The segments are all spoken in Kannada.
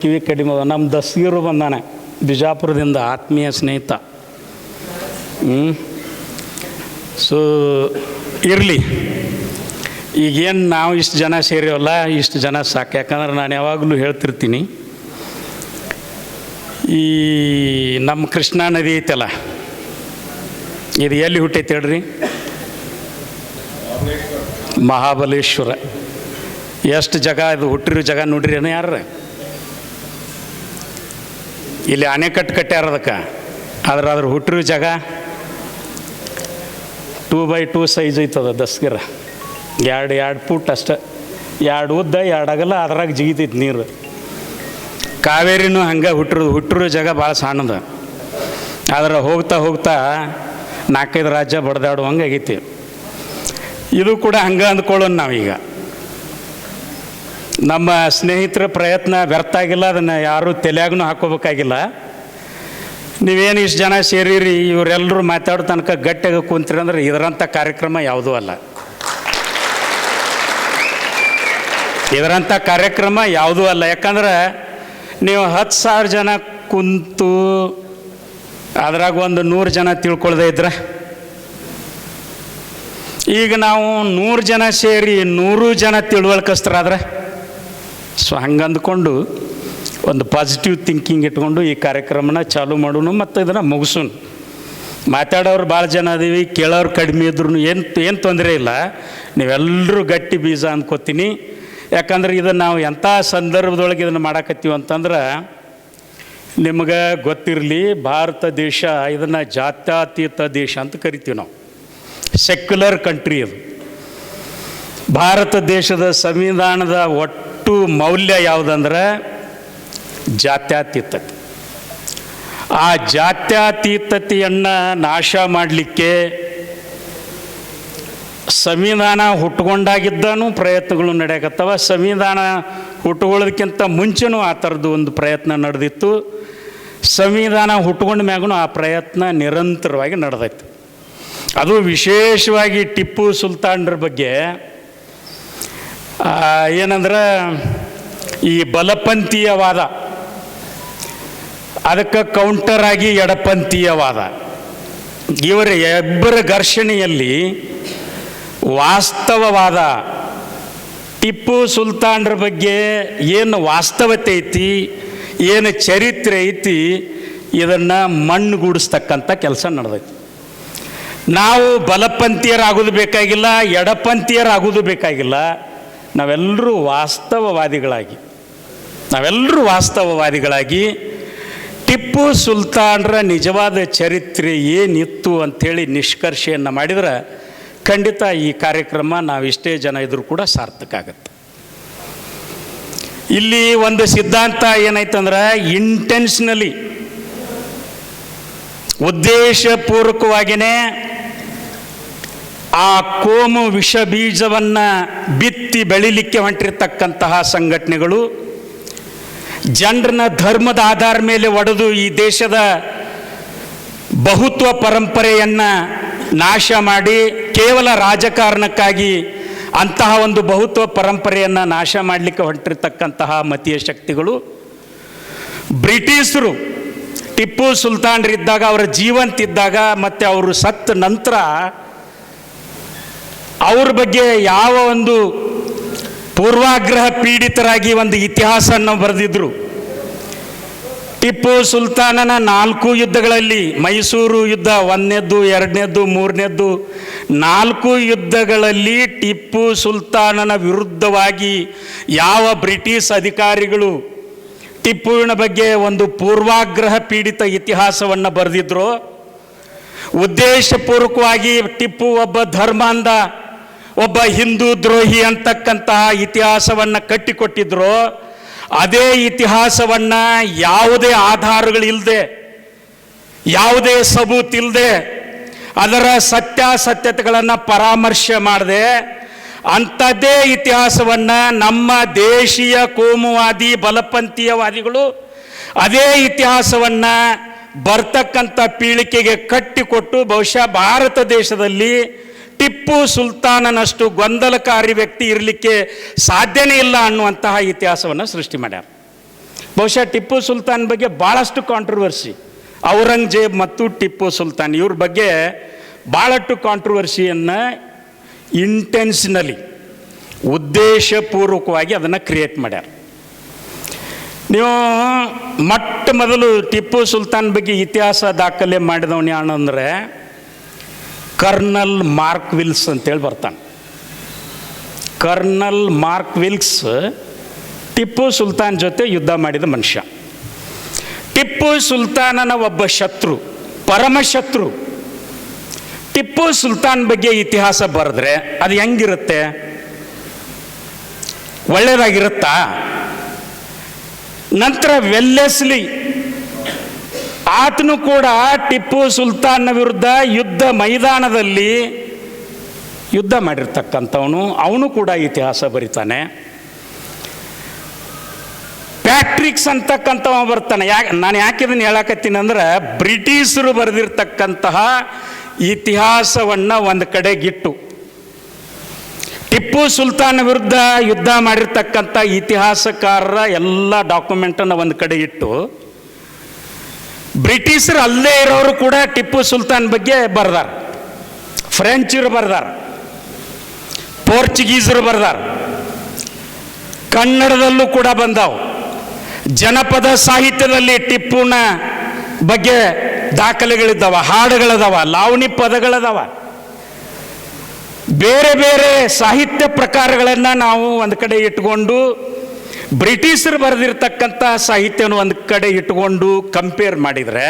ಕಿವಿ ಕಡಿಮೆ ಅದ. ನಮ್ಮ ದಸ್ಗೀರು ಬಂದಾನೆ. ಬಿಜಾಪುರದಿಂದ ಆತ್ಮೀಯ ಸ್ನೇಹಿತ. ಹ್ಞೂ ಸೊ, ಇರಲಿ. ಈಗೇನು ನಾವು ಇಷ್ಟು ಜನ ಸೇರಿವಲ್ಲ, ಇಷ್ಟು ಜನ ಸಾಕು. ಯಾಕಂದ್ರೆ ನಾನು ಯಾವಾಗಲೂ ಹೇಳ್ತಿರ್ತೀನಿ. ಈ ನಮ್ಮ ಕೃಷ್ಣಾ ನದಿ ಐತಲ್ಲ, ಇದು ಎಲ್ಲಿ ಹುಟ್ಟೈತೆ ಹೇಳ್ರಿ? ಮಹಾಬಲೇಶ್ವರ. ಎಷ್ಟು ಜಾಗ ಇದು ಹುಟ್ಟಿರೋ ಜಾಗ ನೋಡ್ರಿ ಏನೋ ಯಾರು ಇಲ್ಲಿ ಅಣೆಕಟ್ಟು ಕಟ್ಟ್ಯಾರ ಅದಕ್ಕೆ ಆದ್ರೆ ಅದ್ರ ಹುಟ್ಟಿರೋ ಜಾಗ ಟೂ ಬೈ ಟೂ ಸೈಜ್ ಐತದ ದಸ್ಗಿರ. ಎರಡು ಎರಡು ಫುಟ್ ಅಷ್ಟೆ. ಎರಡು ಉದ್ದ, ಎರಡು ಅಗಲ, ಅದ್ರಾಗ ಜಿಗಿತೈತಿ ನೀರು. ಕಾವೇರಿನೂ ಹಂಗೆ ಹುಟ್ಟಿರೋದು ಹುಟ್ಟಿರೋ ಜಾಗ ಭಾಳ ಸಣ್ಣದ. ಆದ್ರೆ ಹೋಗ್ತಾ ಹೋಗ್ತಾ ನಾಲ್ಕೈದು ರಾಜ್ಯ ಬಡ್ದಾಡುವಂಗೆ ಆಗೈತಿ. ಇದು ಕೂಡ ಹಂಗೆ ಅಂದ್ಕೊಳ್ಳೋಣ ನಾವೀಗ. ನಮ್ಮ ಸ್ನೇಹಿತರ ಪ್ರಯತ್ನ ವ್ಯರ್ಥ ಆಗಿಲ್ಲ, ಅದನ್ನು ಯಾರೂ ತಲೆಯಾಗೂ ಹಾಕೋಬೇಕಾಗಿಲ್ಲ. ನೀವೇನು ಇಷ್ಟು ಜನ ಸೇರಿರಿ ಇವರೆಲ್ಲರೂ ಮಾತಾಡೋ ತನಕ ಗಟ್ಟಿಯಾಗಿ ಕುಂತೀರಿ ಅಂದ್ರೆ ಇದರಂಥ ಕಾರ್ಯಕ್ರಮ ಯಾವುದೂ ಅಲ್ಲ. ಇದರಂಥ ಕಾರ್ಯಕ್ರಮ ಯಾವುದೂ ಅಲ್ಲ. ಯಾಕಂದ್ರೆ ನೀವು ಹತ್ತು ಸಾವಿರ ಜನ ಕುಂತು ಅದ್ರಾಗ ಒಂದು ನೂರು ಜನ ತಿಳ್ಕೊಳ್ದೇ ಇದ್ರೆ, ಈಗ ನಾವು ನೂರು ಜನ ಸೇರಿ ನೂರು ಜನ ತಿಳುವಳ್ಕಸ್ತಾರಾದ್ರೆ ಸೊ ಹಂಗೆ ಅಂದ್ಕೊಂಡು ಒಂದು ಪಾಸಿಟಿವ್ ಥಿಂಕಿಂಗ್ ಇಟ್ಕೊಂಡು ಈ ಕಾರ್ಯಕ್ರಮನ ಚಾಲೂ ಮಾಡೋಣ ಮತ್ತು ಇದನ್ನು ಮುಗಿಸೋಣ ಮಾತಾಡೋರು ಭಾಳ ಜನ ಅದೀವಿ ಕೇಳೋರು ಕಡಿಮೆ ಇದ್ರೂ ಏನು ಏನು ತೊಂದರೆ ಇಲ್ಲ. ನೀವೆಲ್ಲರೂ ಗಟ್ಟಿ ಬೀಜ ಅಂದ್ಕೋತೀನಿ. ಯಾಕಂದ್ರೆ ಇದನ್ನು ನಾವು ಎಂಥ ಸಂದರ್ಭದೊಳಗೆ ಇದನ್ನು ಮಾಡಾಕತ್ತೀವಿ ಅಂತಂದ್ರೆ, ನಿಮಗೆ ಗೊತ್ತಿರಲಿ, ಭಾರತ ದೇಶ ಇದನ್ನು ಜಾತ್ಯಾತೀತ ದೇಶ ಅಂತ ಕರಿತೀವಿ ನಾವು. ಸೆಕ್ಯುಲರ್ ಕಂಟ್ರಿ ಅದು. ಭಾರತ ದೇಶದ ಸಂವಿಧಾನದ ಒಟ್ಟು ಮೌಲ್ಯ ಯಾವುದಂದ್ರೆ ಜಾತ್ಯತೀತತೆ. ಆ ಜಾತ್ಯತೀತತೆಯನ್ನು ನಾಶ ಮಾಡಲಿಕ್ಕೆ ಸಂವಿಧಾನ ಹುಟ್ಟುಕೊಂಡಾಗಿದ್ದಾನು ಪ್ರಯತ್ನಗಳು ನಡೆಯಕತ್ತವ. ಸಂವಿಧಾನ ಹುಟ್ಟುಕೊಳ್ಳೋದಕ್ಕಿಂತ ಮುಂಚೆನೂ ಆ ಥರದ್ದು ಒಂದು ಪ್ರಯತ್ನ ನಡೆದಿತ್ತು. ಸಂವಿಧಾನ ಹುಟ್ಟುಕೊಂಡ ಮ್ಯಾಗೂ ಆ ಪ್ರಯತ್ನ ನಿರಂತರವಾಗಿ ನಡೆದೈತೆ. ಅದು ವಿಶೇಷವಾಗಿ ಟಿಪ್ಪು ಸುಲ್ತಾನ್ರ ಬಗ್ಗೆ ಏನಂದ್ರೆ ಈ ಬಲಪಂಥೀಯವಾದ, ಅದಕ್ಕೆ ಕೌಂಟರ್ ಆಗಿ ಎಡಪಂಥೀಯವಾದ. ಇವರ ಇಬ್ಬರ ಘರ್ಷಣೆಯಲ್ಲಿ ವಾಸ್ತವವಾದ ಟಿಪ್ಪು ಸುಲ್ತಾನ್ರ ಬಗ್ಗೆ ಏನು ವಾಸ್ತವತೆ ಐತಿ, ಏನು ಚರಿತ್ರೆ ಐತಿ, ಇದನ್ನು ಮಣ್ಣುಗೂಡಿಸ್ತಕ್ಕಂಥ ಕೆಲಸ ನಡೆದೈತಿ. ನಾವು ಬಲಪಂಥೀಯರಾಗೋದು ಬೇಕಾಗಿಲ್ಲ, ಎಡಪಂಥೀಯರಾಗೋದು ಬೇಕಾಗಿಲ್ಲ ನಾವೆಲ್ಲರೂ ವಾಸ್ತವವಾದಿಗಳಾಗಿ. ನಾವೆಲ್ಲರೂ ವಾಸ್ತವವಾದಿಗಳಾಗಿ ಟಿಪ್ಪು ಸುಲ್ತಾನ್ರ ನಿಜವಾದ ಚರಿತ್ರೆ ಏನಿತ್ತು ಅಂಥೇಳಿ ನಿಷ್ಕರ್ಷೆಯನ್ನು ಮಾಡಿದರೆ ಖಂಡಿತ ಈ ಕಾರ್ಯಕ್ರಮ ನಾವು ಇಷ್ಟೇ ಜನ ಇದ್ರೂ ಕೂಡ ಸಾರ್ಥಕ ಆಗುತ್ತೆ. ಇಲ್ಲಿ ಒಂದು ಸಿದ್ಧಾಂತ ಏನಾಯ್ತಂದ್ರೆ ಇಂಟೆನ್ಷನಲಿ ಉದ್ದೇಶಪೂರ್ವಕವಾಗಿಯೇ ಆ ಕೋಮು ವಿಷ ಬೀಜವನ್ನು ಬಿತ್ತಿ ಬೆಳಿಲಿಕ್ಕೆ ಹೊಂಟಿರ್ತಕ್ಕಂತಹ ಸಂಘಟನೆಗಳು ಜನರನ್ನ ಧರ್ಮದ ಆಧಾರ ಮೇಲೆ ಒಡೆದು ಈ ದೇಶದ ಬಹುತ್ವ ಪರಂಪರೆಯನ್ನು ನಾಶ ಮಾಡಿ, ಕೇವಲ ರಾಜಕಾರಣಕ್ಕಾಗಿ ಅಂತಹ ಒಂದು ಬಹುತ್ವ ಪರಂಪರೆಯನ್ನು ನಾಶ ಮಾಡಲಿಕ್ಕೆ ಹೊಂಟಿರ್ತಕ್ಕಂತಹ ಮತೀಯ ಶಕ್ತಿಗಳು. ಬ್ರಿಟಿಷರು ಟಿಪ್ಪು ಸುಲ್ತಾನ್ರಿದ್ದಾಗ, ಅವರ ಜೀವಂತಿದ್ದಾಗ ಮತ್ತು ಅವರು ಸತ್ತ ನಂತರ ಅವ್ರ ಬಗ್ಗೆ ಯಾವ ಒಂದು ಪೂರ್ವಾಗ್ರಹ ಪೀಡಿತರಾಗಿ ಒಂದು ಇತಿಹಾಸವನ್ನು ಬರೆದಿದ್ರು. ಟಿಪ್ಪು ಸುಲ್ತಾನನ ನಾಲ್ಕು ಯುದ್ಧಗಳಲ್ಲಿ ಮೈಸೂರು ಯುದ್ಧ ಒಂದನೇದ್ದು, ಎರಡನೇದ್ದು, ಮೂರನೇದ್ದು, ನಾಲ್ಕು ಯುದ್ಧಗಳಲ್ಲಿ ಟಿಪ್ಪು ಸುಲ್ತಾನನ ವಿರುದ್ಧವಾಗಿ ಯಾವ ಬ್ರಿಟಿಷ್ ಅಧಿಕಾರಿಗಳು ಟಿಪ್ಪುವಿನ ಬಗ್ಗೆ ಒಂದು ಪೂರ್ವಾಗ್ರಹ ಪೀಡಿತ ಇತಿಹಾಸವನ್ನು ಬರೆದಿದ್ರು, ಉದ್ದೇಶಪೂರ್ವಕವಾಗಿ ಟಿಪ್ಪು ಒಬ್ಬ ಧರ್ಮಾಂಧ ಒಬ್ಬ ಹಿಂದೂ ದ್ರೋಹಿ ಅಂತಕ್ಕಂತಹ ಇತಿಹಾಸವನ್ನು ಕಟ್ಟಿಕೊಟ್ಟಿದ್ರು, ಅದೇ ಇತಿಹಾಸವನ್ನು ಯಾವುದೇ ಆಧಾರಗಳಿಲ್ಲದೆ ಯಾವುದೇ ಸಬೂತ್ ಇಲ್ಲದೆ ಅದರ ಸತ್ಯಾಸತ್ಯತೆಗಳನ್ನು ಪರಾಮರ್ಶೆ ಮಾಡದೆ, ಅಂಥದ್ದೇ ಇತಿಹಾಸವನ್ನು ನಮ್ಮ ದೇಶೀಯ ಕೋಮುವಾದಿ ಬಲಪಂಥೀಯವಾದಿಗಳು ಅದೇ ಇತಿಹಾಸವನ್ನು ಬರ್ತಕ್ಕಂಥ ಪೀಳಿಗೆಗೆ ಕಟ್ಟಿಕೊಟ್ಟು ಬಹುಶಃ ಭಾರತ ದೇಶದಲ್ಲಿ ಟಿಪ್ಪು ಸುಲ್ತಾನನಷ್ಟು ಗೊಂದಲಕಾರಿ ವ್ಯಕ್ತಿ ಇರಲಿಕ್ಕೆ ಸಾಧ್ಯನೇ ಇಲ್ಲ ಅನ್ನುವಂತಹ ಇತಿಹಾಸವನ್ನು ಸೃಷ್ಟಿ ಮಾಡ್ಯಾರ. ಬಹುಶಃ ಟಿಪ್ಪು ಸುಲ್ತಾನ್ ಬಗ್ಗೆ ಭಾಳಷ್ಟು ಕಾಂಟ್ರವರ್ಸಿ ಔರಂಗಜೇಬ್ ಮತ್ತು ಟಿಪ್ಪು ಸುಲ್ತಾನ್ ಇವ್ರ ಬಗ್ಗೆ ಭಾಳಷ್ಟು ಕಾಂಟ್ರವರ್ಸಿಯನ್ನು ಇಂಟೆನ್ಸ್ನಲಿ ಉದ್ದೇಶಪೂರ್ವಕವಾಗಿ ಅದನ್ನು ಕ್ರಿಯೇಟ್ ಮಾಡ್ಯಾರ. ನೀವು ಮೊಟ್ಟ ಮೊದಲು ಟಿಪ್ಪು ಸುಲ್ತಾನ್ ಬಗ್ಗೆ ಇತಿಹಾಸ ದಾಖಲೆ ಮಾಡಿದವನು ಯಾಣ ಅಂದರೆ ಕರ್ನಲ್ ಮಾರ್ಕ್ ವಿಲ್ಸ್ ಅಂತೇಳಿ ಬರ್ತಾನೆ. Colonel Mark Wilks Tipu Sultan ಜೊತೆ ಯುದ್ಧ ಮಾಡಿದ ಮನುಷ್ಯ. ಟಿಪ್ಪು ಸುಲ್ತಾನನ ಒಬ್ಬ ಶತ್ರು, ಪರಮ ಶತ್ರು. ಟಿಪ್ಪು ಸುಲ್ತಾನ್ ಬಗ್ಗೆ ಇತಿಹಾಸ ಬರೆದ್ರೆ ಅದು ಹೆಂಗಿರುತ್ತೆ? ಒಳ್ಳೆಯದಾಗಿರುತ್ತಾ ನಂತರ ವೆಲ್ಲೆಸ್ಲಿ, ಆತನು ಕೂಡ ಟಿಪ್ಪು ಸುಲ್ತಾನ್ನ ವಿರುದ್ಧ ಯುದ್ಧ ಮೈದಾನದಲ್ಲಿ ಯುದ್ಧ ಮಾಡಿರ್ತಕ್ಕಂಥವನು, ಅವನು ಕೂಡ ಇತಿಹಾಸ ಬರಿತಾನೆ. ಪ್ಯಾಟ್ರಿಕ್ಸ್ ಅಂತಕ್ಕಂಥವ ಬರ್ತಾನೆ. ಯಾಕೆ, ನಾನು ಯಾಕೆ ಇದನ್ನು ಹೇಳಕತ್ತೀನಿ ಅಂದ್ರೆ, ಬ್ರಿಟಿಷರು ಬರೆದಿರ್ತಕ್ಕಂತಹ ಇತಿಹಾಸವನ್ನು ಒಂದು ಕಡೆಗಿಟ್ಟು. ಟಿಪ್ಪು ಸುಲ್ತಾನ್ ವಿರುದ್ಧ ಯುದ್ಧ ಮಾಡಿರ್ತಕ್ಕಂಥ ಇತಿಹಾಸಕಾರರ ಎಲ್ಲ ಡಾಕ್ಯುಮೆಂಟನ್ನು ಒಂದು ಕಡೆ ಇಟ್ಟು ಬ್ರಿಟಿಷರು ಅಲ್ಲೇ ಇರೋರು ಕೂಡ ಟಿಪ್ಪು ಸುಲ್ತಾನ್ ಬಗ್ಗೆ ಬರ್ದಾರ. ಫ್ರೆಂಚರು ಬರ್ದಾರ. ಪೋರ್ಚುಗೀಸರು ಬರ್ದಾರ. ಕನ್ನಡದಲ್ಲೂ ಕೂಡ ಬಂದಾವು. ಜನಪದ ಸಾಹಿತ್ಯದಲ್ಲಿ ಟಿಪ್ಪುನ ಬಗ್ಗೆ ದಾಖಲೆಗಳಿದ್ದಾವ, ಹಾಡುಗಳದಾವ, ಲಾವಣಿ ಪದಗಳದಾವ. ಬೇರೆ ಬೇರೆ ಸಾಹಿತ್ಯ ಪ್ರಕಾರಗಳನ್ನು ನಾವು ಒಂದು ಕಡೆ ಇಟ್ಕೊಂಡು ಬ್ರಿಟಿಷರು ಬರೆದಿರ್ತಕ್ಕಂಥ ಸಾಹಿತ್ಯವನ್ನು ಒಂದು ಕಡೆ ಇಟ್ಕೊಂಡು ಕಂಪೇರ್ ಮಾಡಿದರೆ,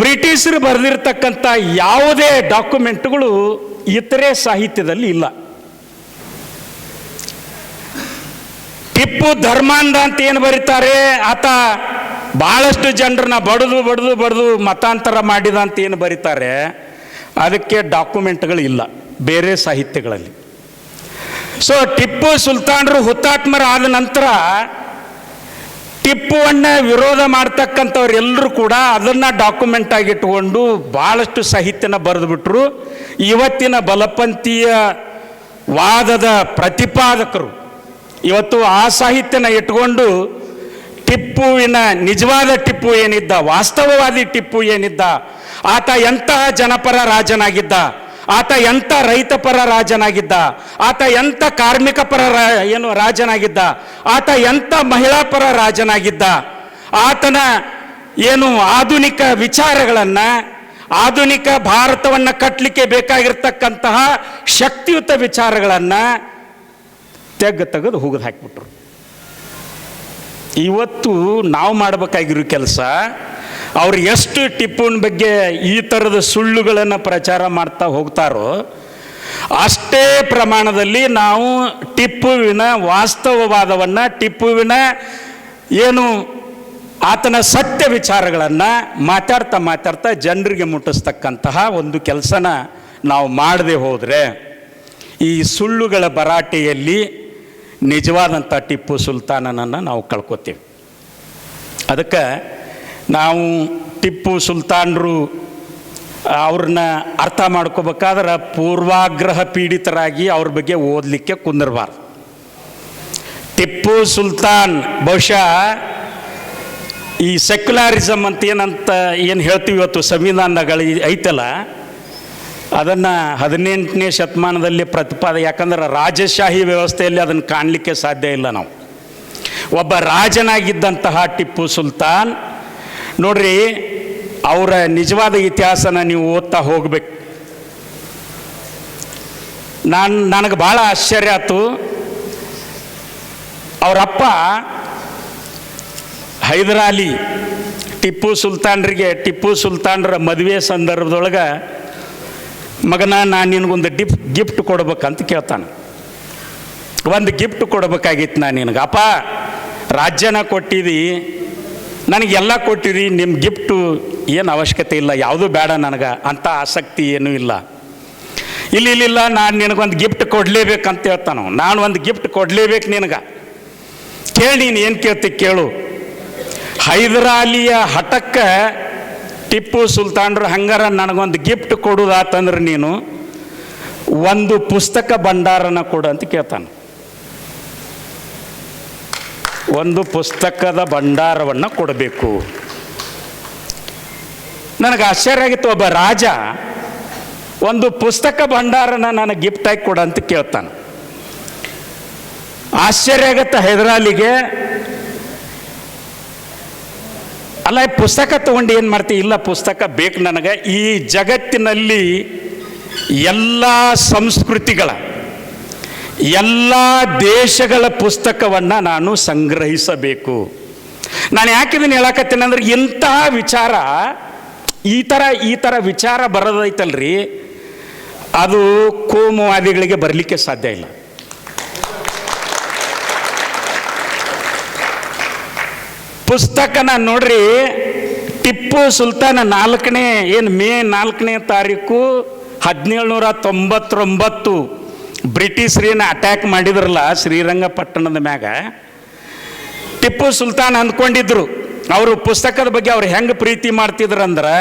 ಬ್ರಿಟಿಷರು ಬರೆದಿರ್ತಕ್ಕಂಥ ಯಾವುದೇ ಡಾಕ್ಯುಮೆಂಟ್ಗಳು ಇತರೆ ಸಾಹಿತ್ಯದಲ್ಲಿ ಇಲ್ಲ. ಟಿಪ್ಪು ಧರ್ಮಾಂಧ ಅಂತ ಏನು ಬರೀತಾರೆ? ಆತ ಭಾಳಷ್ಟು ಜನರನ್ನ ಬಡಿದು ಬಡಿದು ಬಡಿದು ಮತಾಂತರ ಮಾಡಿದ ಅಂತ ಏನು ಬರೀತಾರೆ? ಅದಕ್ಕೆ ಡಾಕ್ಯುಮೆಂಟ್ಗಳು ಇಲ್ಲ, ಬೇರೆ ಸಾಹಿತ್ಯಗಳಲ್ಲಿ. ಸೊ ಟಿಪ್ಪು ಸುಲ್ತಾನರು ಹುತಾತ್ಮರಾದ ನಂತರ ಟಿಪ್ಪುವನ್ನ ವಿರೋಧ ಮಾಡ್ತಕ್ಕಂಥವ್ರೆಲ್ಲರೂ ಕೂಡ ಅದನ್ನು ಡಾಕ್ಯುಮೆಂಟ್ ಆಗಿ ಇಟ್ಕೊಂಡು ಭಾಳಷ್ಟು ಸಾಹಿತ್ಯನ ಬರೆದುಬಿಟ್ರು. ಇವತ್ತಿನ ಬಲಪಂಥೀಯ ವಾದದ ಪ್ರತಿಪಾದಕರು ಇವತ್ತು ಆ ಸಾಹಿತ್ಯನ ಇಟ್ಕೊಂಡು ಟಿಪ್ಪುವಿನ ನಿಜವಾದ ಟಿಪ್ಪು ಏನಿದ್ದ, ವಾಸ್ತವವಾದಿ ಟಿಪ್ಪು ಏನಿದ್ದ, ಆತ ಎಂತಹ ಜನಪರ ರಾಜನಾಗಿದ್ದ ಆತ ಎಂಥ ರೈತ ಪರ ರಾಜನಾಗಿದ್ದ, ಆತ ಎಂಥ ಕಾರ್ಮಿಕ ಪರ ಏನು ರಾಜನಾಗಿದ್ದ, ಆತ ಎಂಥ ಮಹಿಳಾ ಪರ ರಾಜನಾಗಿದ್ದ, ಆತನ ಏನು ಆಧುನಿಕ ವಿಚಾರಗಳನ್ನು, ಆಧುನಿಕ ಭಾರತವನ್ನು ಕಟ್ಟಲಿಕ್ಕೆ ಬೇಕಾಗಿರ್ತಕ್ಕಂತಹ ಶಕ್ತಿಯುತ ವಿಚಾರಗಳನ್ನು ತೆಗ್ಗ ತೆಗೆದು ಹೋಗದು ಹಾಕಿಬಿಟ್ರು. ಇವತ್ತು ನಾವು ಮಾಡಬೇಕಾಗಿರೋ ಕೆಲಸ ಅವ್ರು ಎಷ್ಟು ಟಿಪ್ಪುನ ಬಗ್ಗೆ ಈ ಥರದ ಸುಳ್ಳುಗಳನ್ನು ಪ್ರಚಾರ ಮಾಡ್ತಾ ಹೋಗ್ತಾರೋ ಅಷ್ಟೇ ಪ್ರಮಾಣದಲ್ಲಿ ನಾವು ಟಿಪ್ಪುವಿನ ವಾಸ್ತವವಾದವನ್ನು, ಟಿಪ್ಪುವಿನ ಏನು ಆತನ ಸತ್ಯ ವಿಚಾರಗಳನ್ನು ಮಾತಾಡ್ತಾ ಮಾತಾಡ್ತಾ ಜನರಿಗೆ ಮುಟ್ಟಿಸ್ತಕ್ಕಂತಹ ಒಂದು ಕೆಲಸನ ನಾವು ಮಾಡದೆ ಹೋದರೆ ಈ ಸುಳ್ಳುಗಳ ಭರಾಟೆಯಲ್ಲಿ ನಿಜವಾದಂಥ ಟಿಪ್ಪು ಸುಲ್ತಾನನನ್ನು ನಾವು ಕಳ್ಕೊತೀವಿ. ಅದಕ್ಕೆ ನಾವು ಟಿಪ್ಪು ಸುಲ್ತಾನರು ಅವ್ರನ್ನ ಅರ್ಥ ಮಾಡ್ಕೋಬೇಕಾದ್ರೆ ಪೂರ್ವಾಗ್ರಹ ಪೀಡಿತರಾಗಿ ಅವ್ರ ಬಗ್ಗೆ ಓದಲಿಕ್ಕೆ ಕುಂದಿರಬಾರ್ದು. ಟಿಪ್ಪು ಸುಲ್ತಾನ್ ಬಹುಶಃ ಈ ಸೆಕ್ಯುಲಾರಿಸಮ್ ಅಂತ ಏನಂತ ಏನು ಹೇಳ್ತೀವಿ ಇವತ್ತು ಸಂವಿಧಾನಗಳು ಐತಲ್ಲ, ಅದನ್ನು ಹದಿನೆಂಟನೇ ಶತಮಾನದಲ್ಲಿ ಪ್ರತಿಪಾದ, ಯಾಕಂದ್ರೆ ರಾಜಶಾಹಿ ವ್ಯವಸ್ಥೆಯಲ್ಲಿ ಅದನ್ನು ಕಾಣಲಿಕ್ಕೆ ಸಾಧ್ಯ ಇಲ್ಲ ನಾವು. ಒಬ್ಬ ರಾಜನಾಗಿದ್ದಂತಹ ಟಿಪ್ಪು ಸುಲ್ತಾನ್ ನೋಡ್ರಿ, ಅವರ ನಿಜವಾದ ಇತಿಹಾಸನ ನೀವು ಓದ್ತಾ ಹೋಗ್ಬೇಕು. ನಾನು, ನನಗೆ ಭಾಳ ಆಶ್ಚರ್ಯ ಆಯ್ತು. ಅವರಪ್ಪ ಹೈದರಾಲಿ ಟಿಪ್ಪು ಸುಲ್ತಾನ್ರಿಗೆ, ಟಿಪ್ಪು ಸುಲ್ತಾನ್ರ ಮದುವೆ ಸಂದರ್ಭದೊಳಗೆ ಮಗನ ನಾನು ನಿನಗೊಂದು ಡಿಪ್, ಗಿಫ್ಟ್ ಕೊಡ್ಬೇಕಂತ ಕೇಳ್ತಾನೆ. ಒಂದು ಗಿಫ್ಟ್ ಕೊಡ್ಬೇಕಾಗಿತ್ತು ನಾನು ನಿನಗೆ. ಅಪ್ಪ, ರಾಜ್ಯನ ಕೊಟ್ಟಿದಿ ನನಗೆಲ್ಲ ಕೊಟ್ಟಿರಿ ನಿಮ್ಮ ಗಿಫ್ಟು ಏನು ಅವಶ್ಯಕತೆ ಇಲ್ಲ, ಯಾವುದೂ ಬೇಡ ನನಗೆ ಅಂಥ ಆಸಕ್ತಿ ಏನೂ ಇಲ್ಲ. ಇಲ್ಲಿ ಇಲ್ಲಿಲ್ಲ ಇಲ್ಲ, ನಾನು ನಿನಗೊಂದು ಗಿಫ್ಟ್ ಕೊಡಲೇಬೇಕಂತ ಹೇಳ್ತಾನು ನಾನು ಒಂದು ಗಿಫ್ಟ್ ಕೊಡಲೇಬೇಕು ನಿನಗೆ. ಕೇಳಿ, ನೀನು ಏನು ಕೇಳ್ತಿ ಕೇಳು. ಹೈದರಾಲಿಯ ಹಠಕ್ಕೆ ಟಿಪ್ಪು ಸುಲ್ತಾನ್ರು ಹಂಗಾರ ನನಗೊಂದು ಗಿಫ್ಟ್ ಕೊಡುದಾತಂದ್ರೆ ನೀನು, ಒಂದು ಪುಸ್ತಕ ಭಂಡಾರನ ಕೊಡು ಅಂತ ಕೇಳ್ತಾನೆ. ಒಂದು ಪುಸ್ತಕದ ಭಂಡಾರವನ್ನು ಕೊಡಬೇಕು. ನನಗೆ ಆಶ್ಚರ್ಯ ಆಗಿತ್ತು, ಒಬ್ಬ ರಾಜ ಒಂದು ಪುಸ್ತಕ ಭಂಡಾರನ ನನಗೆ ಗಿಫ್ಟಾಗಿ ಕೊಡ ಅಂತ ಕೇಳ್ತಾನೆ. ಆಶ್ಚರ್ಯ ಆಗತ್ತೆ ಹೈದರಾಲಿಗೆ. ಅಲ್ಲ ಪುಸ್ತಕ ತಗೊಂಡು ಏನು ಮಾಡ್ತೀವಿ ಇಲ್ಲ, ಪುಸ್ತಕ ಬೇಕು ನನಗೆ. ಈ ಜಗತ್ತಿನಲ್ಲಿ ಎಲ್ಲ ಸಂಸ್ಕೃತಿಗಳ ಎಲ್ಲ ದೇಶಗಳ ಪುಸ್ತಕವನ್ನು ನಾನು ಸಂಗ್ರಹಿಸಬೇಕು. ನಾನು ಯಾಕಿದನ್ನು ಹೇಳಕತ್ತೇನೆ ಅಂದ್ರೆ ಇಂತಹ ವಿಚಾರ, ಈ ಥರ ಈ ಥರ ವಿಚಾರ ಬರೋದೈತಲ್ರಿ, ಅದು ಕೋಮುವಾದಿಗಳಿಗೆ ಬರಲಿಕ್ಕೆ ಸಾಧ್ಯ ಇಲ್ಲ. ಪುಸ್ತಕನ ನೋಡ್ರಿ, ಟಿಪ್ಪು ಸುಲ್ತಾನ ನಾಲ್ಕನೇ, ಏನು ಮೇ ನಾಲ್ಕನೇ ತಾರೀಕು ಹದಿನೇಳು ನೂರ ತೊಂಬತ್ತೊಂಬತ್ತು ಬ್ರಿಟಿಷರೇನು ಅಟ್ಯಾಕ್ ಮಾಡಿದ್ರಲ್ಲ ಶ್ರೀರಂಗಪಟ್ಟಣದ ಮ್ಯಾಗ, ಟಿಪ್ಪು ಸುಲ್ತಾನ್ ಅಂದ್ಕೊಂಡಿದ್ರು. ಅವರು ಪುಸ್ತಕದ ಬಗ್ಗೆ ಅವ್ರು ಹೆಂಗೆ ಪ್ರೀತಿ ಮಾಡ್ತಿದ್ರಂದ್ರೆ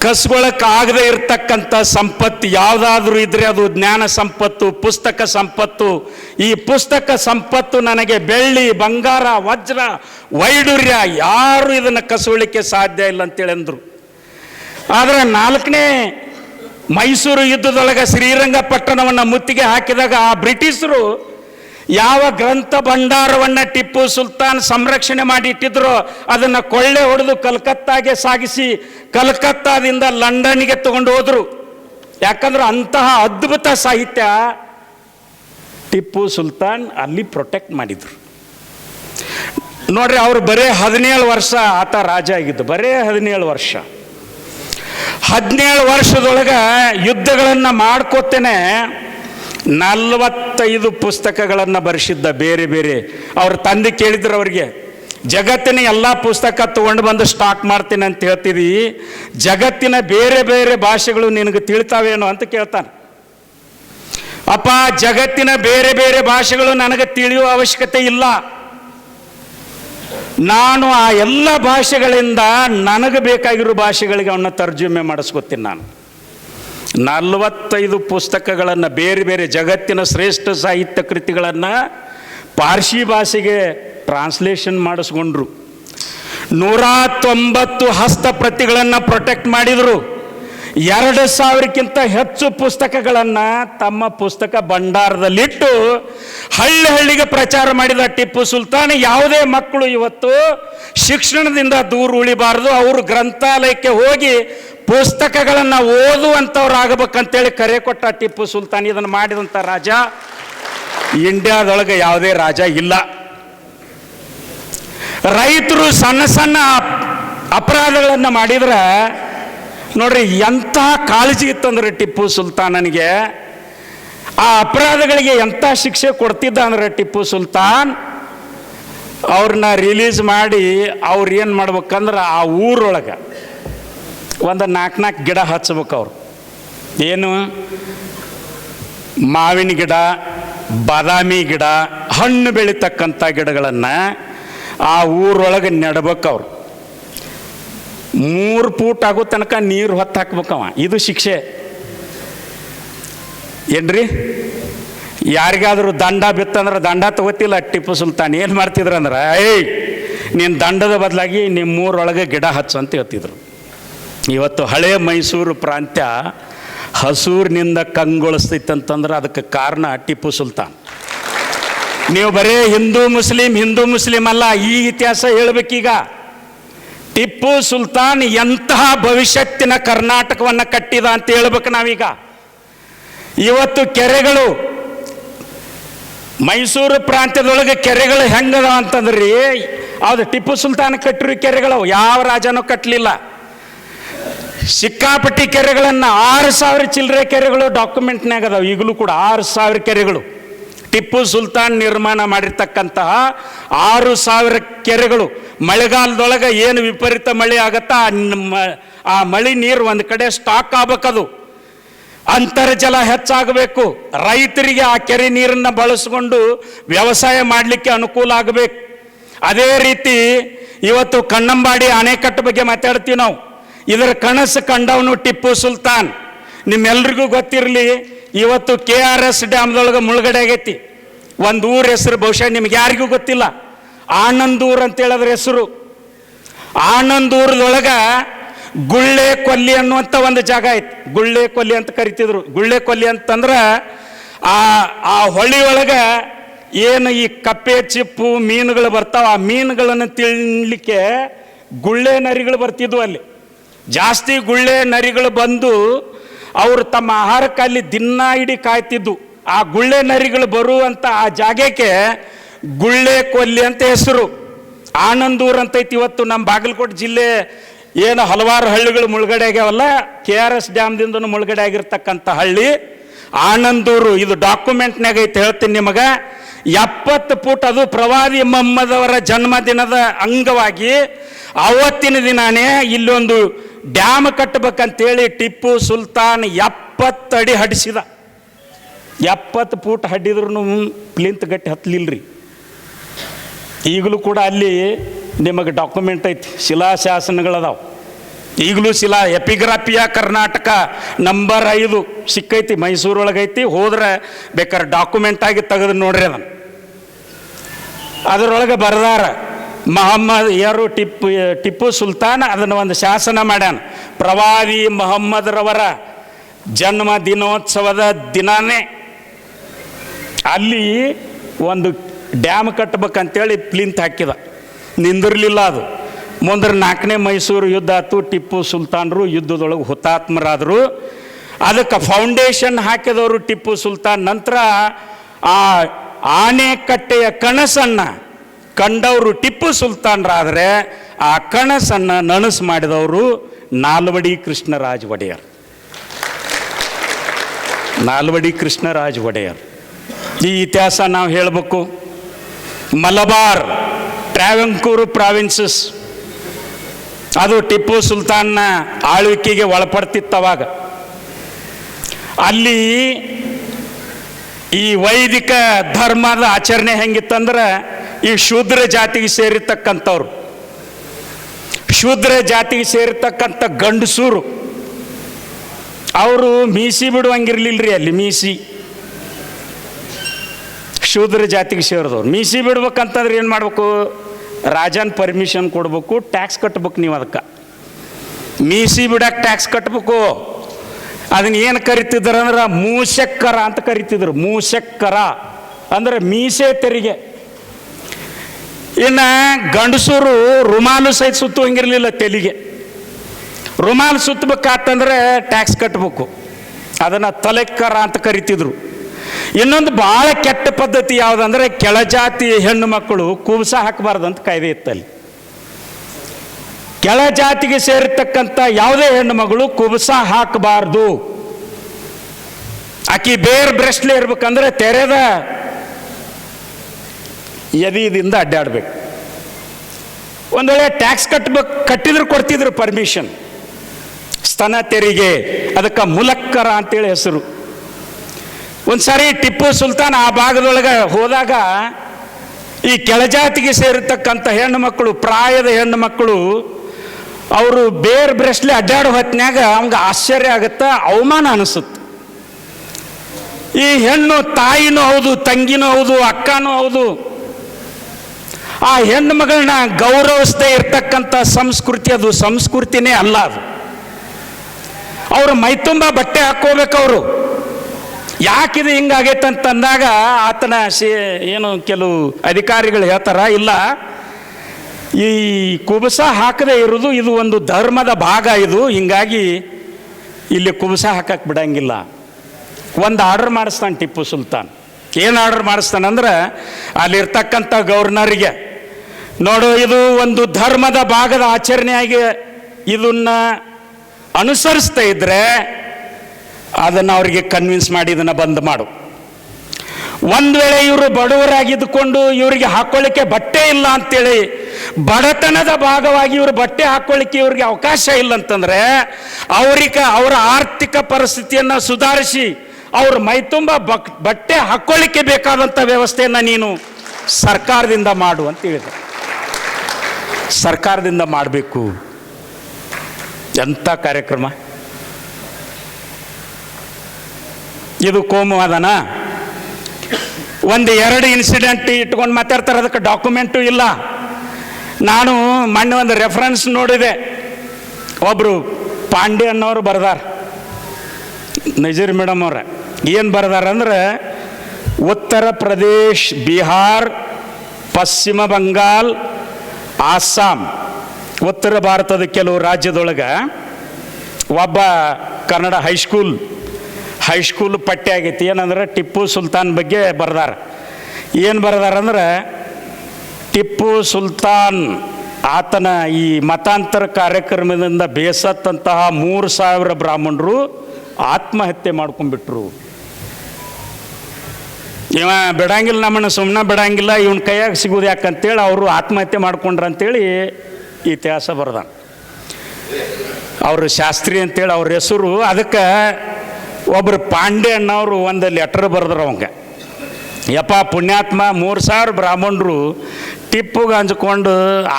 ಕಸ್ಗೊಳಕ್ಕಾಗದೆ ಇರತಕ್ಕಂಥ ಸಂಪತ್ತು ಯಾವುದಾದ್ರೂ ಇದ್ರೆ ಅದು ಜ್ಞಾನ ಸಂಪತ್ತು, ಪುಸ್ತಕ ಸಂಪತ್ತು. ಈ ಪುಸ್ತಕ ಸಂಪತ್ತು ನನಗೆ ಬೆಳ್ಳಿ, ಬಂಗಾರ, ವಜ್ರ ವೈಡೂರ್ಯ ಯಾರು ಇದನ್ನು ಕಸ್ಕೊಳ್ಳಿಕ್ಕೆ ಸಾಧ್ಯ ಇಲ್ಲ ಅಂತೇಳಿ ಅಂದರು. ಆದರೆ ನಾಲ್ಕನೇ ಮೈಸೂರು ಯುದ್ಧದೊಳಗೆ ಶ್ರೀರಂಗಪಟ್ಟಣವನ್ನು ಮುತ್ತಿಗೆ ಹಾಕಿದಾಗ ಆ ಬ್ರಿಟಿಷರು ಯಾವ ಗ್ರಂಥ ಭಂಡಾರವನ್ನು ಟಿಪ್ಪು ಸುಲ್ತಾನ್ ಸಂರಕ್ಷಣೆ ಮಾಡಿ ಇಟ್ಟಿದ್ರೋ ಅದನ್ನು ಕೊಳ್ಳೆ ಹೊಡೆದು ಕಲ್ಕತ್ತಾಗೆ ಸಾಗಿಸಿ ಕಲ್ಕತ್ತಾದಿಂದ ಲಂಡನ್ಗೆ ತಗೊಂಡು ಹೋದರು. ಯಾಕಂದ್ರೆ ಅಂತಹ ಅದ್ಭುತ ಸಾಹಿತ್ಯ ಟಿಪ್ಪು ಸುಲ್ತಾನ್ ಅಲ್ಲಿ ಪ್ರೊಟೆಕ್ಟ್ ಮಾಡಿದರು. ನೋಡ್ರಿ ಅವರು ಬರೇ ಹದಿನೇಳು ವರ್ಷ ಆತ ರಾಜ ಆಗಿದ್ದು, ಬರೇ ಹದಿನೇಳು ವರ್ಷ. ಹದಿನೇಳು ವರ್ಷದೊಳಗೆ ಯುದ್ಧಗಳನ್ನು ಮಾಡ್ಕೋತೇನೆ ನಲವತ್ತೈದು ಪುಸ್ತಕಗಳನ್ನು ಬರೆಸಿದ್ದ ಬೇರೆ ಬೇರೆ. ಅವ್ರ ತಂದೆ ಕೇಳಿದ್ರು ಅವರಿಗೆ, ಜಗತ್ತಿನ ಎಲ್ಲ ಪುಸ್ತಕ ತಗೊಂಡು ಬಂದು ಸ್ಟಾಕ್ ಮಾಡ್ತೀನಿ ಅಂತ ಹೇಳ್ತೀವಿ ಜಗತ್ತಿನ ಬೇರೆ ಬೇರೆ ಭಾಷೆಗಳು ನಿನಗೆ ತಿಳ್ತಾವೇನೋ ಅಂತ ಕೇಳ್ತಾನೆ. ಅಪ್ಪ, ಜಗತ್ತಿನ ಬೇರೆ ಬೇರೆ ಭಾಷೆಗಳು ನನಗೆ ತಿಳಿಯುವ ಅವಶ್ಯಕತೆ ಇಲ್ಲ. ನಾನು ಆ ಎಲ್ಲ ಭಾಷೆಗಳಿಂದ ನನಗೆ ಬೇಕಾಗಿರೋ ಭಾಷೆಗಳಿಗೆ ಅವನ್ನ ತರ್ಜುಮೆ ಮಾಡಿಸ್ಕೊತೀನಿ ನಾನು. ನಲವತ್ತೈದು ಪುಸ್ತಕಗಳನ್ನು ಬೇರೆ ಬೇರೆ ಜಗತ್ತಿನ ಶ್ರೇಷ್ಠ ಸಾಹಿತ್ಯ ಕೃತಿಗಳನ್ನು ಪಾರ್ಸಿ ಭಾಷೆಗೆ ಟ್ರಾನ್ಸ್ಲೇಷನ್ ಮಾಡಿಸ್ಕೊಂಡ್ರು. ನೂರ ತೊಂಬತ್ತು ಹಸ್ತಪ್ರತಿಗಳನ್ನು ಪ್ರೊಟೆಕ್ಟ್ ಮಾಡಿದರು. ಎರಡು ಸಾವಿರಕ್ಕಿಂತ ಹೆಚ್ಚು ಪುಸ್ತಕಗಳನ್ನು ತಮ್ಮ ಪುಸ್ತಕ ಭಂಡಾರದಲ್ಲಿಟ್ಟು ಹಳ್ಳಿ ಹಳ್ಳಿಗೆ ಪ್ರಚಾರ ಮಾಡಿದ ಟಿಪ್ಪು ಸುಲ್ತಾನ್ ಯಾವುದೇ ಮಕ್ಕಳು ಇವತ್ತು ಶಿಕ್ಷಣದಿಂದ ದೂರ ಉಳಿಬಾರದು. ಅವರು ಗ್ರಂಥಾಲಯಕ್ಕೆ ಹೋಗಿ ಪುಸ್ತಕಗಳನ್ನು ಓದುವಂಥವ್ರು ಆಗಬೇಕಂತೇಳಿ ಕರೆ ಕೊಟ್ಟ ಟಿಪ್ಪು ಸುಲ್ತಾನ್ ಇದನ್ನು ಮಾಡಿದಂಥ ರಾಜ. ಇಂಡಿಯಾದೊಳಗೆ ಯಾವುದೇ ರಾಜ ಇಲ್ಲ. ರೈತರು ಸಣ್ಣ ಸಣ್ಣ ಅಪರಾಧಗಳನ್ನು ಮಾಡಿದ್ರೆ ನೋಡ್ರಿ, ಎಂಥ ಕಾಳಜಿ ಇತ್ತಂದ್ರೆ ಟಿಪ್ಪು ಸುಲ್ತಾನನಿಗೆ? ಆ ಅಪರಾಧಗಳಿಗೆ ಎಂಥ ಶಿಕ್ಷೆ ಕೊಡ್ತಿದ್ದ ಅಂದ್ರೆ ಟಿಪ್ಪು ಸುಲ್ತಾನ್? ಅವ್ರನ್ನ ರಿಲೀಸ್ ಮಾಡಿ ಅವ್ರು ಏನು ಮಾಡ್ಬೇಕಂದ್ರೆ ಆ ಊರೊಳಗೆ ಒಂದು ನಾಲ್ಕು ನಾಲ್ಕು ಗಿಡ ಹಚ್ಬೇಕು ಅವ್ರು. ಏನು? ಮಾವಿನ ಗಿಡ, ಬಾದಾಮಿ ಗಿಡ, ಹಣ್ಣು ಬೆಳೀತಕ್ಕಂಥ ಗಿಡಗಳನ್ನು ಆ ಊರೊಳಗೆ ನೆಡ್ಬೇಕು ಅವ್ರು. ಮೂರು ಪೂಟ್ ಆಗೋ ತನಕ ನೀರು ಹೊತ್ತು ಹಾಕ್ಬೇಕವ. ಇದು ಶಿಕ್ಷೆ. ಏನ್ರಿ? ಯಾರಿಗಾದ್ರೂ ದಂಡ ಬಿತ್ತಂದ್ರೆ ದಂಡ ತಗೋತಿಲ್ಲ, ಟಿಪ್ಪು ಸುಲ್ತಾನ್ ಏನು ಮಾಡ್ತಿದ್ರಂದ್ರೆ, ಏಯ್, ನೀನು ದಂಡದ ಬದಲಾಗಿ ನಿಮ್ಮ ಮೂರೊಳಗೆ ಗಿಡ ಹಚ್ಚು ಅಂತ ಹೇಳ್ತಿದ್ರು. ಇವತ್ತು ಹಳೆ ಮೈಸೂರು ಪ್ರಾಂತ್ಯ ಹಸೂರಿನಿಂದ ಕಂಗೊಳಿಸ್ತೈತಂತಂದ್ರೆ ಅದಕ್ಕೆ ಕಾರಣ ಟಿಪ್ಪು ಸುಲ್ತಾನ್. ನೀವು ಬರೇ ಹಿಂದೂ ಮುಸ್ಲಿಂ ಹಿಂದೂ ಮುಸ್ಲಿಂ ಅಲ್ಲ, ಈ ಇತಿಹಾಸ ಹೇಳ್ಬೇಕೀಗ. ಟಿಪ್ಪು ಸುಲ್ತಾನ್ ಎಂತಹ ಭವಿಷ್ಯತ್ತಿನ ಕರ್ನಾಟಕವನ್ನು ಕಟ್ಟಿದ ಅಂತ ಹೇಳ್ಬೇಕು ನಾವೀಗ. ಇವತ್ತು ಕೆರೆಗಳು, ಮೈಸೂರು ಪ್ರಾಂತ್ಯದೊಳಗೆ ಕೆರೆಗಳು ಹೆಂಗದ ಅಂತಂದ್ರಿ, ಅದು ಟಿಪ್ಪು ಸುಲ್ತಾನ್ ಕಟ್ಟಿರೋ ಕೆರೆಗಳು ಯಾವ ರಾಜನೂ ಕಟ್ಟಲಿಲ್ಲ ಸಿಕ್ಕಾಪಟ್ಟಿ ಕೆರೆಗಳನ್ನು ಆರು ಸಾವಿರ ಚಿಲ್ಲರೆ ಕೆರೆಗಳು ಡಾಕ್ಯುಮೆಂಟ್ನಾಗ ಅದಾವ, ಈಗಲೂ ಕೂಡ ಆರು ಸಾವಿರ ಕೆರೆಗಳು. ಟಿಪ್ಪು ಸುಲ್ತಾನ್ ನಿರ್ಮಾಣ ಮಾಡಿರ್ತಕ್ಕಂತಹ ಆರು ಸಾವಿರ ಕೆರೆಗಳು ಮಳೆಗಾಲದೊಳಗೆ ಏನು ವಿಪರೀತ ಮಳೆ ಆಗತ್ತಾ ಆ ಮಳೆ ನೀರು ಒಂದು ಕಡೆ ಸ್ಟಾಕ್ ಆಗ್ಬೇಕದು. ಅಂತರ್ಜಲ ಹೆಚ್ಚಾಗಬೇಕು. ರೈತರಿಗೆ ಆ ಕೆರೆ ನೀರನ್ನು ಬಳಸಿಕೊಂಡು ವ್ಯವಸಾಯ ಮಾಡಲಿಕ್ಕೆ ಅನುಕೂಲ ಆಗಬೇಕು. ಅದೇ ರೀತಿ ಇವತ್ತು ಕಣ್ಣಂಬಾಡಿ ಅಣೆಕಟ್ಟು ಬಗ್ಗೆ ಮಾತಾಡ್ತೀವಿ ನಾವು. ಇದರ ಕನಸು ಕಂಡವನು ಟಿಪ್ಪು ಸುಲ್ತಾನ್. ನಿಮ್ಮೆಲ್ರಿಗೂ ಗೊತ್ತಿರಲಿ, ಇವತ್ತು ಕೆ ಆರ್ ಎಸ್ ಡ್ಯಾಮ್ದೊಳಗೆ ಮುಳುಗಡೆ ಆಗೈತಿ. ಒಂದು ಊರ ಹೆಸರು ಬಹುಶಃ ನಿಮ್ಗೆ ಯಾರಿಗೂ ಗೊತ್ತಿಲ್ಲ. ಆನಂದೂರ್ ಅಂತ ಹೇಳಿದ್ರ ಹೆಸರು. ಆನಂದೂರದೊಳಗ ಗುಳ್ಳೆ ಕೊಲ್ಲಿ ಅನ್ನುವಂಥ ಒಂದು ಜಾಗ ಐತಿ. ಗುಳ್ಳೆ ಕೊಲ್ಲಿ ಅಂತ ಕರಿತಿದ್ರು. ಗುಳ್ಳೆ ಕೊಲ್ಲಿ ಅಂತಂದ್ರೆ ಆ ಆ ಹೊಳಿಯೊಳಗೆ ಏನು ಈ ಕಪ್ಪೆ, ಚಿಪ್ಪು, ಮೀನುಗಳು ಬರ್ತಾವ, ಆ ಮೀನುಗಳನ್ನು ತಿನ್ನಲಿಕ್ಕೆ ಗುಳ್ಳೆ ನರಿಗಳು ಬರ್ತಿದ್ವು ಅಲ್ಲಿ. ಜಾಸ್ತಿ ಗುಳ್ಳೆ ನರಿಗಳು ಬಂದು ಅವರು ತಮ್ಮ ಆಹಾರಕ್ಕಲ್ಲಿ ದಿನ ಇಡೀ ಕಾಯ್ತಿದ್ದು. ಆ ಗುಳ್ಳೆ ನರಿಗಳು ಬರುವಂಥ ಆ ಜಾಗಕ್ಕೆ ಗುಳ್ಳೆ ಕೊಲ್ಲಿ ಅಂತ ಹೆಸರು. ಆನಂದೂರ್ ಅಂತ ಐತಿ ಇವತ್ತು ನಮ್ಮ ಬಾಗಲಕೋಟೆ ಜಿಲ್ಲೆ ಏನು ಹಲವಾರು ಹಳ್ಳಿಗಳು ಮುಳುಗಡೆ ಆಗ್ಯಾವಲ್ಲ, ಕೆ ಆರ್ ಎಸ್ ಡ್ಯಾಮ್ದಿಂದ ಮುಳುಗಡೆ ಆಗಿರ್ತಕ್ಕಂಥ ಹಳ್ಳಿ. ಆನಂದೂರು ಇದು ಡಾಕ್ಯುಮೆಂಟ್ನಾಗ ಐತೆ ಹೇಳ್ತೀನಿ ನಿಮಗೆ. ಎಪ್ಪತ್ತು ಫೂಟ್ ಅದು ಪ್ರವಾದಿ ಮೊಹಮ್ಮದವರ ಜನ್ಮದಿನದ ಅಂಗವಾಗಿ ಅವತ್ತಿನ ದಿನಾನೇ ಇಲ್ಲೊಂದು ಡ್ಯಾಮ್ ಕಟ್ಟಬೇಕಂತೇಳಿ ಟಿಪ್ಪು ಸುಲ್ತಾನ್ ಎಪ್ಪತ್ತು ಅಡಿ ಹಡಿಸಿದ. ಎಪ್ಪತ್ತು ಫೂಟ್ ಹಡ್ಡಿದ್ರೂ ಪ್ಲಿಂತ್ ಗಟ್ಟಿ ಹತ್ತಲಿಲ್ರಿ ಈಗಲೂ ಕೂಡ ಅಲ್ಲಿ ನಿಮಗೆ ಡಾಕ್ಯುಮೆಂಟ್ ಐತಿ ಶಿಲಾಶಾಸನಗಳದಾವೆ ಈಗಲೂ ಶಿಲಾ ಎಪಿಗ್ರಾಫಿಯಾ ಕರ್ನಾಟಕ ನಂಬರ್ ಐದು ಸಿಕ್ಕೈತಿ, ಮೈಸೂರೊಳಗೈತಿ, ಹೋದ್ರೆ ಬೇಕಾದ್ರೆ ಡಾಕ್ಯುಮೆಂಟ್ ಆಗಿ ತೆಗೆದು ನೋಡ್ರಿ ಅದನ್ನು. ಅದರೊಳಗೆ ಬರದಾರ ಮಹಮ್ಮದ್ ಯಾರು? ಟಿಪ್ಪು ಟಿಪ್ಪು ಸುಲ್ತಾನ್ ಅದನ್ನು ಒಂದು ಶಾಸನ ಮಾಡ್ಯಾನ. ಪ್ರವಾದಿ ಮೊಹಮ್ಮದ್ರವರ ಜನ್ಮ ದಿನೋತ್ಸವದ ದಿನಾನೇ ಅಲ್ಲಿ ಒಂದು ಡ್ಯಾಮ್ ಕಟ್ಟಬೇಕಂತೇಳಿ ಪ್ಲಿಂತ್ ಹಾಕಿದ. ನಿಂದಿರಲಿಲ್ಲ ಅದು. ಮುಂದ್ರೆ ನಾಲ್ಕನೇ ಮೈಸೂರು ಯುದ್ಧ ಆಯ್ತು ಟಿಪ್ಪು ಸುಲ್ತಾನರು ಯುದ್ಧದೊಳಗೆ ಹುತಾತ್ಮರಾದರು. ಅದಕ್ಕೆ ಫೌಂಡೇಶನ್ ಹಾಕಿದವರು ಟಿಪ್ಪು ಸುಲ್ತಾನ್. ನಂತರ ಆ ಆನೆಕಟ್ಟೆಯ ಕನಸನ್ನು ಕಂಡವರು ಟಿಪ್ಪು ಸುಲ್ತಾನ್ರಾದರೆ ಆ ಕಣಸನ್ನು ನನಸು ಮಾಡಿದವರು ನಾಲ್ವಡಿ ಕೃಷ್ಣರಾಜ ಒಡೆಯರ್. ನಾಲ್ವಡಿ ಕೃಷ್ಣರಾಜ ಒಡೆಯರ್. ಈ ಇತಿಹಾಸ ನಾವು ಹೇಳಬೇಕು. ಮಲಬಾರ್, ಟ್ರಾವೆಂಕೂರು ಪ್ರಾವಿನ್ಸಸ್. ಅದು ಟಿಪ್ಪು ಸುಲ್ತಾನ್ನ ಆಳ್ವಿಕೆಗೆ ಒಳಪಡ್ತಿತ್ತವಾಗ ಅಲ್ಲಿ ಈ ವೈದಿಕ ಧರ್ಮದ ಆಚರಣೆ ಹೆಂಗಿತ್ತಂದ್ರೆ ಈ ಶೂದ್ರ ಜಾತಿಗೆ ಸೇರಿರ್ತಕ್ಕಂಥವ್ರು. ಶೂದ್ರ ಜಾತಿಗೆ ಸೇರಿರ್ತಕ್ಕಂಥ ಗಂಡಸೂರು. ಅವರು ಮೀಸಿ ಬಿಡುವಂಗಿರ್ಲಿಲ್ರಿ ಅಲ್ಲಿ, ಮೀಸಿ. ಶೂದ್ರ ಜಾತಿಗೆ ಸೇರಿದವ್ರು. ಮೀಸಿ ಬಿಡ್ಬೇಕಂತಂದ್ರೆ ಏನು ಮಾಡಬೇಕು? ರಾಜನ್ ಪರ್ಮಿಷನ್ ಕೊಡ್ಬೇಕು ಟ್ಯಾಕ್ಸ್ ಕಟ್ಬೇಕು ನೀವು ಅದಕ್ಕೆ. ಮೀಸಿ ಬಿಡಕ್ಕೆ ಟ್ಯಾಕ್ಸ್ ಕಟ್ಬೇಕು. ಅದನ್ನ ಏನು ಕರಿತಿದ್ರು ಅಂದ್ರೆ ಮೂಸಕ್ಕರ ಅಂತ ಕರಿತಿದ್ರು. ಮೂಸಕ್ಕರ. ಅಂದ್ರೆ ಮೀಸೆ ತೆರಿಗೆ. ಇನ್ನು ಗಂಡಸರು ರುಮಾಲು ಸಹಿತ ಸುತ್ತುವಂಗಿರಲಿಲ್ಲ ತೆಲಿಗೆ. ರುಮಾಲು ಸುತ್ತಬೇಕಾತಂದ್ರೆ ಟ್ಯಾಕ್ಸ್ ಕಟ್ಟಬೇಕು ಅದನ್ನು ತಲೆಕ್ಕರ ಅಂತ ಕರಿತಿದ್ರು. ಇನ್ನೊಂದು ಭಾಳ ಕೆಟ್ಟ ಪದ್ಧತಿ ಯಾವುದಂದ್ರೆ ಕೆಳಜಾತಿ ಹೆಣ್ಣು ಮಕ್ಕಳು ಕೂಬಸ ಹಾಕಬಾರ್ದು ಅಂತ ಕಾಯ್ದೆ ಇತ್ತಲ್ಲಿ ಕೆಳಜಾತಿಗೆ ಸೇರಿರ್ತಕ್ಕಂಥ ಯಾವುದೇ ಹೆಣ್ಣು ಮಗಳು ಕುಬಸ ಹಾಕಬಾರ್ದು. ಆಕಿ ಬೇರ್ ಬ್ರೆಸ್ಟ್ಲೆ ಇರ್ಬೇಕಂದ್ರೆ ತೆರೆದ ಎದಿದಿಂದ ಅಡ್ಡಾಡ್ಬೇಕು. ಒಂದು ವೇಳೆ ಟ್ಯಾಕ್ಸ್ ಕಟ್ಟಬೇಕು ಕಟ್ಟಿದ್ರು ಕೊಡ್ತಿದ್ರು ಪರ್ಮಿಷನ್ ಸ್ತನ ತೆರಿಗೆ ಅದಕ್ಕೆ ಮುಲಕ್ಕರ ಅಂತೇಳಿ ಹೆಸರು. ಒಂದ್ಸಾರಿ ಟಿಪ್ಪು ಸುಲ್ತಾನ್ ಆ ಭಾಗದೊಳಗೆ ಹೋದಾಗ, ಈ ಕೆಳಜಾತಿಗೆ ಸೇರಿರ್ತಕ್ಕಂಥ ಹೆಣ್ಣು ಮಕ್ಕಳು, ಪ್ರಾಯದ ಹೆಣ್ಣು ಮಕ್ಕಳು, ಅವರು ಬೇರ್ ಬ್ರೆಸ್ಲಿ ಅಡ್ಡಾಡೋ ಹೊತ್ತಿನಾಗ ಅವಂಗೆ ಆಶ್ಚರ್ಯ ಆಗುತ್ತೆ, ಅವಮಾನ ಅನಿಸುತ್ತೆ. ಈ ಹೆಣ್ಣು ತಾಯಿನೂ ಹೌದು, ತಂಗಿನೂ ಹೌದು, ಅಕ್ಕನೂ ಹೌದು ಆ ಹೆಣ್ಣು ಮಗಳನ್ನ ಗೌರವಿಸದೇ ಇರ್ತಕ್ಕಂಥ ಸಂಸ್ಕೃತಿ ಅದು. ಸಂಸ್ಕೃತಿನೇ ಅಲ್ಲ ಅದು. ಅವರು ಮೈತುಂಬ ಬಟ್ಟೆ ಹಾಕೋಬೇಕು ಅವರು. ಯಾಕಿದು ಹಿಂಗಾಗೈತೆ ಅಂತಂದಾಗ ಆತನ ಶೇ ಏನು ಕೆಲವು ಅಧಿಕಾರಿಗಳು ಹೇಳ್ತಾರ, ಇಲ್ಲ, ಈ ಕುಬಸ ಹಾಕದೇ ಇರೋದು ಇದು ಒಂದು ಧರ್ಮದ ಭಾಗ ಇದು. ಹಿಂಗಾಗಿ ಇಲ್ಲಿ ಕುಬಸ ಹಾಕಕ್ಕೆ ಬಿಡಂಗಿಲ್ಲ. ಒಂದು ಆರ್ಡರ್ ಮಾಡಿಸ್ತಾನೆ ಟಿಪ್ಪು ಸುಲ್ತಾನ್. ಏನು ಆರ್ಡರ್ ಮಾಡಿಸ್ತಾನಂದ್ರೆ ಅಲ್ಲಿರ್ತಕ್ಕಂಥ ಗವರ್ನರಿಗೆ ನೋಡು, ಇದು ಒಂದು ಧರ್ಮದ ಭಾಗದ ಆಚರಣೆಯಾಗಿ ಇದನ್ನ ಅನುಸರಿಸ್ತಾ ಇದ್ರೆ ಅದನ್ನು ಅವರಿಗೆ ಕನ್ವಿನ್ಸ್ ಮಾಡಿ ಇದನ್ನು ಬಂದ್ ಮಾಡು. ಒಂದು ವೇಳೆ ಇವರು ಬಡವರಾಗಿದ್ದುಕೊಂಡು ಇವರಿಗೆ ಹಾಕೊಳ್ಳಿಕ್ಕೆ ಬಟ್ಟೆ ಇಲ್ಲ ಅಂತೇಳಿ ಬಡತನದ ಭಾಗವಾಗಿ ಇವರು ಬಟ್ಟೆ ಹಾಕೊಳ್ಳಿಕ್ಕೆ ಇವರಿಗೆ ಅವಕಾಶ ಇಲ್ಲ ಅಂತಂದ್ರೆ ಅವ್ರಿಗೆ ಅವರ ಆರ್ಥಿಕ ಪರಿಸ್ಥಿತಿಯನ್ನು ಸುಧಾರಿಸಿ ಅವ್ರ ಮೈತುಂಬ ಬಟ್ಟೆ ಹಾಕೊಳ್ಳಿಕ್ಕೆ ಬೇಕಾದಂಥ ವ್ಯವಸ್ಥೆಯನ್ನು ನೀನು ಸರ್ಕಾರದಿಂದ ಮಾಡು ಅಂತ ಹೇಳಿದೆ. ಸರ್ಕಾರದಿಂದ ಮಾಡಬೇಕು. ಎಂಥ ಕಾರ್ಯಕ್ರಮ? ಇದು ಕೋಮುವಾದನ ಒಂದು ಎರಡು ಇನ್ಸಿಡೆಂಟ್ ಇಟ್ಕೊಂಡು ಮಾತಾಡ್ತಾರೆ, ಅದಕ್ಕೆ ಡಾಕ್ಯುಮೆಂಟು ಇಲ್ಲ. ನಾನು ಮೊನ್ನೆ ಒಂದು ರೆಫರೆನ್ಸ್ ನೋಡಿದೆ. ಒಬ್ಬರು ಪಾಂಡೆ ಅನ್ನೋರು ಬರ್ದಾರ. ನಜೀರ್ ಮೇಡಮ್ ಅವ್ರೆ, ಏನು ಬರ್ದಾರ ಅಂದ್ರೆ, ಉತ್ತರ ಪ್ರದೇಶ್, ಬಿಹಾರ್, ಪಶ್ಚಿಮ ಬಂಗಾಲ್ ಆಸ್ಸಾಂ ಉತ್ತರ ಭಾರತದ ಕೆಲವು ರಾಜ್ಯದೊಳಗೆ ಒಬ್ಬ ಕನ್ನಡ ಹೈಸ್ಕೂಲ್ ಹೈಸ್ಕೂಲ್ ಪಠ್ಯ ಆಗೈತಿ. ಏನಂದ್ರೆ ಟಿಪ್ಪು ಸುಲ್ತಾನ್ ಬಗ್ಗೆ ಬರ್ದಾರ. ಏನು ಬರ್ದಾರ ಅಂದ್ರೆ ಟಿಪ್ಪು ಸುಲ್ತಾನ್ ಆತನ ಈ ಮತಾಂತರ ಕಾರ್ಯಕ್ರಮದಿಂದ ಬೇಸತ್ತಂತಹ ಮೂರು ಸಾವಿರ ಬ್ರಾಹ್ಮಣರು ಆತ್ಮಹತ್ಯೆ ಮಾಡ್ಕೊಂಡ್ಬಿಟ್ರು. ಇವ ಬಿಡಂಗಿಲ್ಲ ನಮ್ಮನ್ನು ಸುಮ್ಮನೆ ಬಿಡಂಗಿಲ್ಲ, ಇವನ ಕೈಯಾಗ ಸಿಗೋದು ಯಾಕಂತೇಳಿ ಅವರು ಆತ್ಮಹತ್ಯೆ ಮಾಡ್ಕೊಂಡ್ರು ಅಂತೇಳಿ ಇತಿಹಾಸ ಬರ್ದ ಅವರು ಶಾಸ್ತ್ರಿ ಅಂತೇಳಿ ಅವ್ರ ಹೆಸರು, ಅದಕ್ಕೆ ಒಬ್ಬರು ಪಾಂಡೆ ಅನ್ನೋರು ಒಂದು ಲೆಟರ್ ಬರೆದ್ರು ಅವಂಗೆ. ಯಪ್ಪ, ಪುಣ್ಯಾತ್ಮ, ಮೂರು ಸಾವಿರ ಬ್ರಾಹ್ಮಣರು ಟಿಪ್ಪುಗೆ ಹಂಚ್ಕೊಂಡು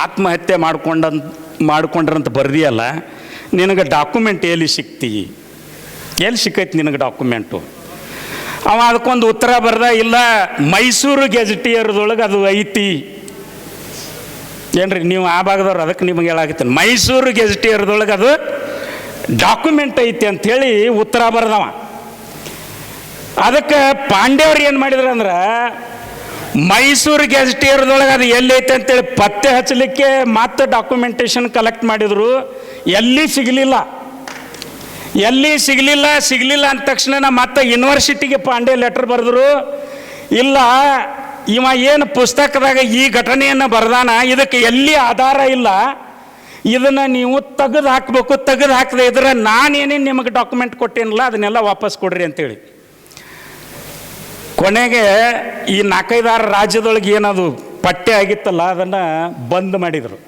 ಆತ್ಮಹತ್ಯೆ ಮಾಡ್ಕೊಂಡಂತ ಮಾಡ್ಕೊಂಡ್ರಂತ ಬರ್ದಿಯಲ್ಲ, ನಿನಗೆ ಡಾಕ್ಯುಮೆಂಟ್ ಎಲ್ಲಿ ಸಿಕ್ತಿ? ಎಲ್ಲಿ ಸಿಕ್ಕೈತಿ ನಿನಗೆ ಡಾಕ್ಯುಮೆಂಟು ಅವ ಅದಕ್ಕೊಂದು ಉತ್ತರ ಬರ್ದ, ಇಲ್ಲ, ಮೈಸೂರು ಗೆಜೆಟಿಯರ್ದೊಳಗೆ ಅದು ಐತಿ. ಏನ್ರಿ, ನೀವು ಆ ಭಾಗದವ್ರು ಅದಕ್ಕೆ ನಿಮಗೆ ಹೇಳಾಕತ್ತೀನಿ. ಮೈಸೂರು ಗೆಜೆಟಿಯರ್ದೊಳಗೆ ಅದು ಡಾಕ್ಯುಮೆಂಟ್ ಐತಿ ಅಂಥೇಳಿ ಉತ್ತರ ಬರ್ದವ. ಅದಕ್ಕೆ ಪಾಂಡ್ಯವ್ರು ಏನು ಮಾಡಿದ್ರು ಅಂದ್ರೆ, ಮೈಸೂರು ಗೆಜೆಟಿಯರ್ದೊಳಗೆ ಅದು ಎಲ್ಲೈತೆ ಅಂತೇಳಿ ಪತ್ತೆ ಹಚ್ಚಲಿಕ್ಕೆ ಮತ್ತೆ ಡಾಕ್ಯುಮೆಂಟೇಶನ್ ಕಲೆಕ್ಟ್ ಮಾಡಿದ್ರು. ಎಲ್ಲಿ ಸಿಗಲಿಲ್ಲ. ಎಲ್ಲಿ ಸಿಗಲಿಲ್ಲ ಸಿಗಲಿಲ್ಲ ಅಂದ ತಕ್ಷಣ ಮತ್ತೆ ಯೂನಿವರ್ಸಿಟಿಗೆ ಪಾಂಡೆ ಲೆಟರ್ ಬರೆದ್ರು. ಇಲ್ಲ, ಇವ ಏನು ಪುಸ್ತಕದಾಗ ಈ ಘಟನೆಯನ್ನು ಬರೆದಾನ? ಇದಕ್ಕೆ ಎಲ್ಲಿ ಆಧಾರ ಇಲ್ಲ? ಇದನ್ನು ನೀವು ತೆಗೆದು ಹಾಕಬೇಕು, ತೆಗೆದು ಹಾಕದೆ ಇದ್ರೆ ನಾನೇನೇನು ನಿಮಗೆ ಡಾಕ್ಯುಮೆಂಟ್ ಕೊಟ್ಟೇನಲ್ಲ, ಅದನ್ನೆಲ್ಲ ವಾಪಸ್ ಕೊಡ್ರಿ ಅಂತೇಳಿ. ಕೊನೆಗೆ ಈ ನಾಲ್ಕೈದಾರು ರಾಜ್ಯದೊಳಗೆ ಏನದು ಪಠ್ಯ ಆಗಿತ್ತಲ್ಲ, ಅದನ್ನು ಬಂದ್ ಮಾಡಿದರು.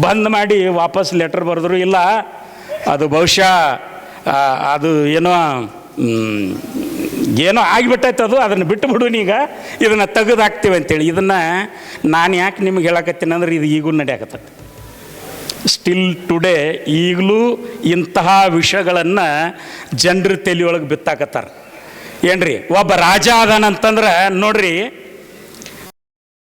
ಬಂದ್ ಮಾಡಿ ವಾಪಸ್ ಲೆಟರ್ ಬರೆದ್ರು. ಇಲ್ಲ, ಅದು ಬಹುಶಃ ಅದು ಏನೋ ಏನೋ ಆಗಿಬಿಟ್ಟೈತೆ ಅದು, ಅದನ್ನು ಬಿಟ್ಟುಬಿಡು ಈಗ ಇದನ್ನು ತೆಗೆದು ಹಾಕ್ತೀವಿ ಅಂತೇಳಿ. ಇದನ್ನು ನಾನು ಯಾಕೆ ನಿಮ್ಗೆ ಹೇಳಕತ್ತೀನಿ ಅಂದ್ರೆ ಇದು ಈಗೂ ನಡೆಯಕತ್ತೈತೆ. ಸ್ಟಿಲ್ ಟುಡೇ ಈಗಲೂ ಇಂತಹ ವಿಷಯಗಳನ್ನು ಜನರ ತಲೆಯೊಳಗೆ ಬಿತ್ತಾಕತ್ತಾರ. ಏನ್ರಿ, ಒಬ್ಬ ರಾಜ ಅದಾನಂತಂದ್ರೆ ನೋಡ್ರಿ